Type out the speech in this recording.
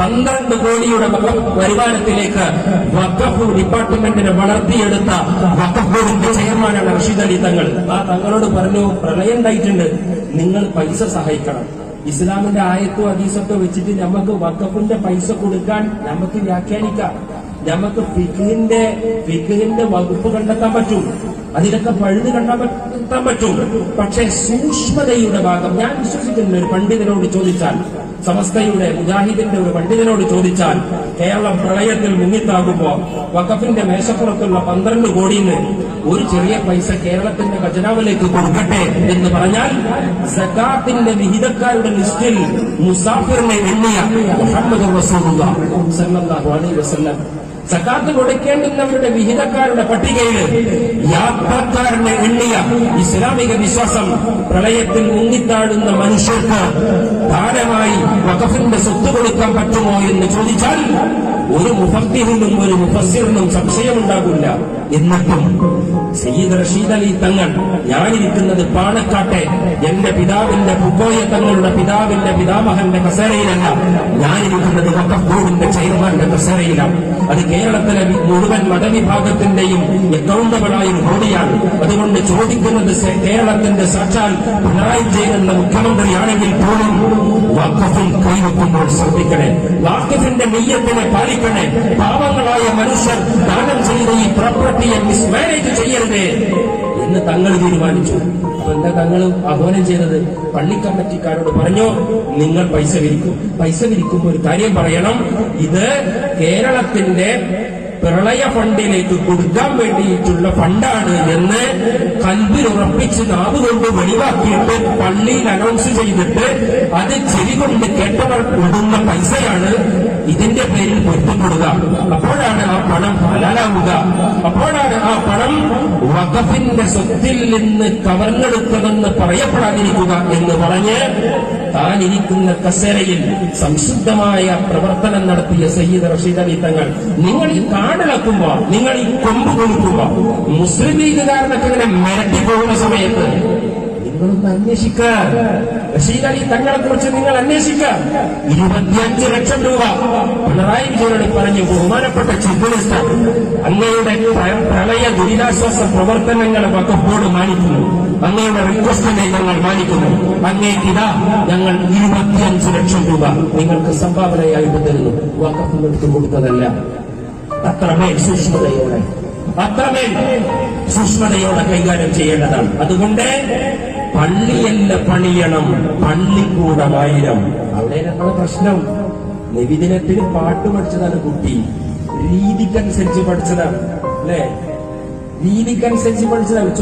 പന്ത്രണ്ട് കോടിയുടെ വരുമാനത്തിലേക്ക് വഖഫ് ഡിപ്പാർട്ട്മെന്റിനെ വളർത്തിയെടുത്ത വഖഫ് ചെയർമാനാണ് റഷീദ് അലി തങ്ങൾ. ആ തങ്ങളോട് പറഞ്ഞു പ്രളയം ഉണ്ടായിട്ടുണ്ട്. നിങ്ങൾ പൈസ സഹായിക്കണം. ഇസ്ലാമിന്റെ ആയത്തോ അതീസത്തോ വെച്ചിട്ട് നമുക്ക് വക്കഫിന്റെ പൈസ കൊടുക്കാൻ നമുക്ക് വ്യാഖ്യാനിക്കാം. നമുക്ക് ഫിഖിന്റെ ഫിഖിന്റെ വകുപ്പ് കണ്ടെത്താൻ പറ്റും. അതിലൊക്കെ പഴുത് കണ്ടെത്താൻ പറ്റും. പക്ഷേ സൂക്ഷ്മതയുടെ ഭാഗം ഞാൻ വിശ്വസിക്കുന്ന ഒരു പണ്ഡിതനോട് ചോദിച്ചാൽ സമസ്തയുടെ മുജാഹിദിന്റെ ഒരു പണ്ഡിതനോട് ചോദിച്ചാൽ കേരളം പ്രളയത്തിൽ മുങ്ങിത്താകുമ്പോ വഖഫിന്റെ മേശപ്പുറത്തുള്ള പന്ത്രണ്ട് കോടിന്ന് ഒരു ചെറിയ പൈസ കേരളത്തിന്റെ ഖജനാവിലേക്ക് കൊടുക്കട്ടെ എന്ന് പറഞ്ഞാൽ സക്കാത്തിന്റെ വിഹിതക്കാരുടെ ലിസ്റ്റിൽ മുസാഫിറിനെ എണ്ണിയ മുഹമ്മദ് റസൂലുള്ളാഹി സ്വല്ലല്ലാഹു അലൈഹി വസല്ലം. സക്കാത്ത് കൊടുക്കേണ്ടുന്നവരുടെ വിഹിതക്കാരുടെ പട്ടികയിൽ യാത്രക്കാരനെ എണ്ണിയ ഇസ്ലാമിക വിശ്വാസം പ്രളയത്തിൽ മുങ്ങിത്താടുന്ന മനുഷ്യർക്ക് താരമായി വഖഫിന്റെ സ്വത്ത് കൊടുക്കാൻ പറ്റുമോ എന്ന് ചോദിച്ചാൽ ഒരു മുഫത്തിനും ഒരു മുഫസ്സിറിനും സംശയമുണ്ടാകില്ല. എന്നിട്ടും സയ്യിദ് റഷീദ് അലി തങ്ങൾ ഞാനിരിക്കുന്നത് പാണക്കാട്ടെ എന്റെ പിതാവിന്റെ പുക്കോയ തങ്ങളുടെ പിതാവിന്റെ പിതാമഹന്റെ കസേരയിലല്ല. ഞാനിരിക്കുന്നത് വക്കഫ് ബോർഡിന്റെ ചെയർമാന്റെ കസേരയിലാണ്. അത് കേരളത്തിലെ മുഴുവൻ മതവിഭാഗത്തിന്റെയും അക്കൗണ്ടബിളായ ഒരു അതുകൊണ്ട് ചോദിക്കുന്നത് കേരളത്തിന്റെ സാക്ഷാൽ പിണറായി വിജയൻ മുഖ്യമന്ത്രിയാണെങ്കിൽ പോലും വഖഫിൽ കൈവെക്കുമ്പോൾ ശ്രദ്ധിക്കണേ. വാക്കഫിന്റെ നെയ്യത്തിനെ പാലിക്കണേ. പാവങ്ങളായ മനുഷ്യർ ദാനം ചെയ്ത ഈ പ്രോപ്പർട്ടിയെ മിസ്മാനേജ് ചെയ്യരുത് എന്ന് തങ്ങൾ തീരുമാനിച്ചു. അപ്പൊ എന്താ തങ്ങൾ ആഹ്വാനം ചെയ്തത്? പള്ളി കമ്മിറ്റിക്കാരോട് പറഞ്ഞു നിങ്ങൾ പൈസ വിരിക്കും. പൈസ വിരിക്കുമ്പോൾ ഒരു കാര്യം പറയണം. ഇത് കേരളത്തിന്റെ പ്രളയ ഫണ്ടിലേക്ക് കൊടുക്കാൻ വേണ്ടിയിട്ടുള്ള ഫണ്ടാണ് എന്ന് കൽബിൽ ഉറപ്പിച്ച് നാവുകൊണ്ട് വെളിവാക്കിയിട്ട് പള്ളിയിൽ അനൗൺസ് ചെയ്തിട്ട് അത് ചെവി കൊണ്ട് കേട്ടവർ കൊടുക്കുന്ന പൈസയാണ് ഇതിന്റെ പേരിൽ പൊരുത്തപ്പെടുക അപ്പോഴാണ് ആ പണം ഹലാലാവുക. അപ്പോഴാണ് ആ പണം വഖഫിന്റെ സ്വത്തിൽ നിന്ന് കവർന്നെടുത്തതെന്ന് പറയപ്പെടാതിരിക്കുക എന്ന് പറഞ്ഞ് താൻ ഇരിക്കുന്ന കസേരയിൽ സംശുദ്ധമായ പ്രവർത്തനം നടത്തിയ സയ്യിദ് റഷീദ് അലി തങ്ങൾ നിങ്ങൾ ഈ കാടിളക്കുമ്പോ നിങ്ങൾ ഈ കൊമ്പ് കൊടുക്കുമ്പോ മുസ്ലിം ലീഗുകാരനൊക്കെ ഇങ്ങനെ മിരട്ടി പോകുന്ന സമയത്ത് നിങ്ങളൊന്ന് അന്വേഷിക്കുക റഷീദ് അലി തങ്ങളെ കുറിച്ച് നിങ്ങൾ അന്വേഷിക്കാം ഇരുപത്തിയഞ്ച് ലക്ഷം രൂപ പിണറായി വിജയനോട് പറഞ്ഞു ബഹുമാനപ്പെട്ട ചീഫ് മിനിസ്റ്റർ അങ്ങയുടെ പ്ര- പ്രളയ ദുരിതാശ്വാസ പ്രവർത്തനങ്ങളെ വക്കപ്പോട് മാനിക്കുന്നു. അങ്ങയുടെ റിക്വസ്റ്റിനെ ഞങ്ങൾ മാനിക്കുന്നു. അങ്ങേക്കിതാ ഞങ്ങൾ ഇരുപത്തിയഞ്ച് ലക്ഷം രൂപ നിങ്ങൾക്ക് സംഭാവനയായിട്ട് തരുന്നു. വക്കപ്പ് എടുത്തു കൊടുത്തതല്ല. അത്രമേൽ സൂക്ഷ്മതയോടെ അത്രമേൽ സൂക്ഷ്മതയോടെ കൈകാര്യം ചെയ്യേണ്ടതാണ്. അതുകൊണ്ട് പള്ളിയല്ല പണിയണം പള്ളിക്കൂടമായിരം. അവിടെ നമ്മളെ പ്രശ്നം. നിവിദിനത്തിന് പാട്ട് പഠിച്ചതാണ് കുട്ടി. രീതിക്കനുസരിച്ച് പഠിച്ചതാണ്. അല്ലേ? രീതിക്കനുസരിച്ച് പഠിച്ചതാണ്.